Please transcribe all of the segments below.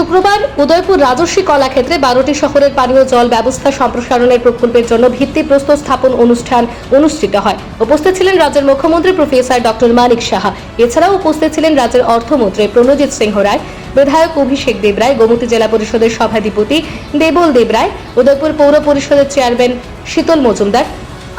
শুক্রবার উদয়পুর রাজস্বী কলাক্ষেত্রে বারোটি শহরের পানীয় জল ব্যবস্থা সম্প্রসারণের প্রকল্পের জন্য ভিত্তিপ্রস্তর স্থাপন অনুষ্ঠান অনুষ্ঠিত হয়। উপস্থিত ছিলেন রাজ্যের মুখ্যমন্ত্রী প্রফেসর ডক্টর মানিক সাহা। এছাড়াও উপস্থিত ছিলেন রাজ্যের অর্থমন্ত্রী প্রণজিৎ সিংহ রায়, বিধায়ক অভিষেক দেবরায় গোমতী জেলা পরিষদের সভাধিপতি দেবল দেবরায় উদয়পুর পৌর পরিষদের চেয়ারম্যান শীতল মজুমদার,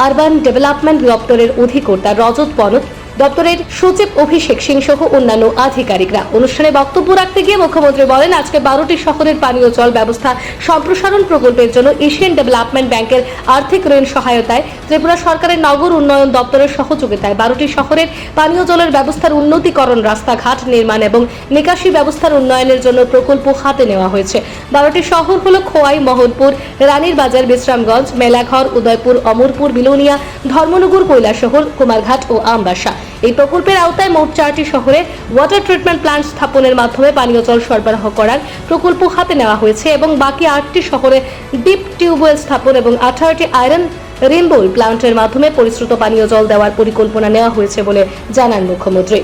আরবান ডেভেলপমেন্ট দপ্তরের অধিকর্তা রজত পনক দপ্তরের সচিব অভিষেক সিং সহ অন্যান্য আধিকারিকরা। অনুষ্ঠানে বক্তব্য রাখতে গিয়ে মুখ্যমন্ত্রী বলেন, আজকে বারোটি শহরের পানীয় জল ব্যবস্থা সম্প্রসারণ প্রকল্পের জন্য এশিয়ান ডেভেলপমেন্ট ব্যাংকের আর্থিক ঋণ সহায়তায় ত্রিপুরা সরকারের নগর উন্নয়ন দপ্তরের সহযোগিতায় বারোটি শহরের পানীয় জলের ব্যবস্থার উন্নতিকরণ রাস্তাঘাট নির্মাণ এবং নিকাশি ব্যবস্থার উন্নয়নের জন্য প্রকল্প হাতে নেওয়া হয়েছে। বারোটি শহর হল খোয়াই, মোহনপুর রানীর বাজার বিশ্রামগঞ্জ, মেলাঘর, উদয়পুর, অমরপুর, বিলোনিয়া, ধর্মনগর, কৈলাসহর, কুমারঘাট ও আমবাসা। এই প্রকল্পের আওতায় মোট চারটি শহরে ওয়াটার ট্রিটমেন্ট প্ল্যান্ট স্থাপনের মাধ্যমে পানীয় জল সরবরাহ করার প্রকল্প হাতে নেওয়া হয়েছে এবং বাকি আটটি শহরে ডিপ টিউবওয়েল স্থাপন এবং আঠারোটি আয়রন রিমবোল প্ল্যান্টের মাধ্যমে পরিশ্রুত পানীয় জল দেওয়ার পরিকল্পনা নেওয়া হয়েছে বলে জানান মুখ্যমন্ত্রী।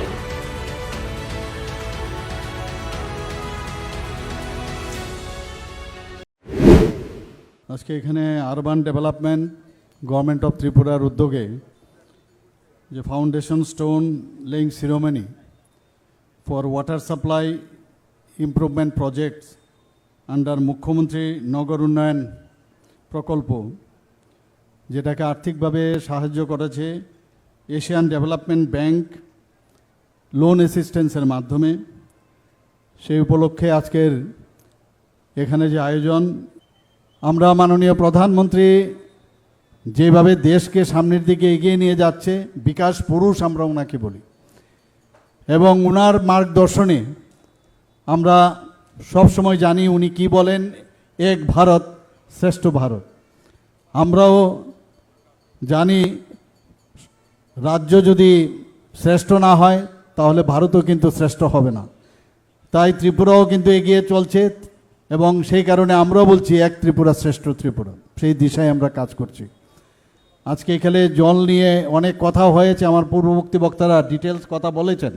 আজকে এখানে আরবান ডেভেলপমেন্ট গভর্নমেন্ট অফ ত্রিপুরার উদ্যোগে যে foundation stone laying ceremony for water supply improvement projects under মুখ্যমন্ত্রী নগর উন্নয়ন প্রকল্প যেটাকে আর্থিকভাবে সাহায্য করেছে এশিয়ান ডেভেলপমেন্ট ব্যাংক লোন অ্যাসিস্ট্যান্সের মাধ্যমে। সেই উপলক্ষে আজকের এখানে যে আয়োজন, আমরা মাননীয় প্রধানমন্ত্রী যেভাবে দেশকে সামনের দিকে এগিয়ে নিয়ে যাচ্ছে, বিকাশ পুরুষ আমরা ওনাকে বলি। এবং ওনার মার্গদর্শনে আমরা সব সময় জানি উনি কি বলেন, এক ভারত, শ্রেষ্ঠ ভারত। আমরাও জানি রাজ্য যদি শ্রেষ্ঠ না হয়, তাহলে ভারতও কিন্তু শ্রেষ্ঠ হবে না। তাই ত্রিপুরাও কিন্তু এগিয়ে চলছে এবং সেই কারণে আমরাও বলছি এক ত্রিপুরা শ্রেষ্ঠ ত্রিপুরা। সেই দিশায় আমরা কাজ করছি। আজকে এখানে জল নিয়ে অনেক কথা হয়েছে, আমার পূর্ববর্তী বক্তারা ডিটেলস কথা বলেছেন।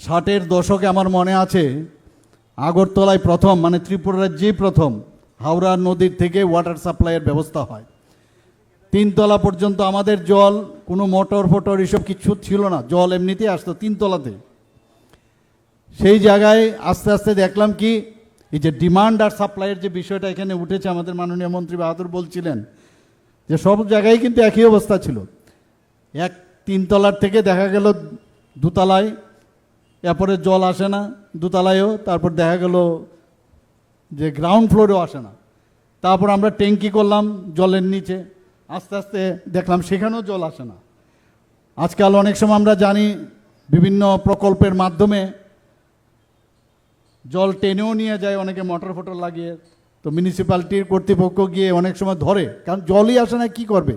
ষাটের দশকে আমার মনে আছে, আগরতলায় প্রথম মানে ত্রিপুরা রাজ্যেই প্রথম, হাওড়া নদীর থেকে ওয়াটার সাপ্লাইয়ের ব্যবস্থা হয়। তিনতলা পর্যন্ত আমাদের জল, কোনো মোটর ফোটর এসব কিছু ছিল না, জল এমনিতেই আসতো তিনতলাতে। সেই জায়গায় আস্তে আস্তে দেখলাম কি, এই যে ডিমান্ড আর সাপ্লাইয়ের যে বিষয়টা এখানে উঠেছে, আমাদের মাননীয় মন্ত্রী বাহাদুর বলছিলেন যে সব জায়গায় কিন্তু একই অবস্থা ছিল। এক তিনতলার থেকে দেখা গেল দুতলায়, এরপরে জল আসে না দুতলায়ও, তারপর দেখা গেল যে গ্রাউন্ড ফ্লোরেও আসে না। তারপর আমরা ট্যাঙ্কি করলাম জলের নিচে, আস্তে আস্তে দেখলাম সেখানেও জল আসে না। আজকাল অনেক সময় আমরা জানি বিভিন্ন প্রকল্পের মাধ্যমে জল টেনেও নিয়ে যায়, অনেকে মোটর ফোটর লাগিয়ে। তো মিউনিসিপ্যালিটির কর্তৃপক্ষ গিয়ে অনেক সময় ধরে কারণ জলই আসে না কী করবে?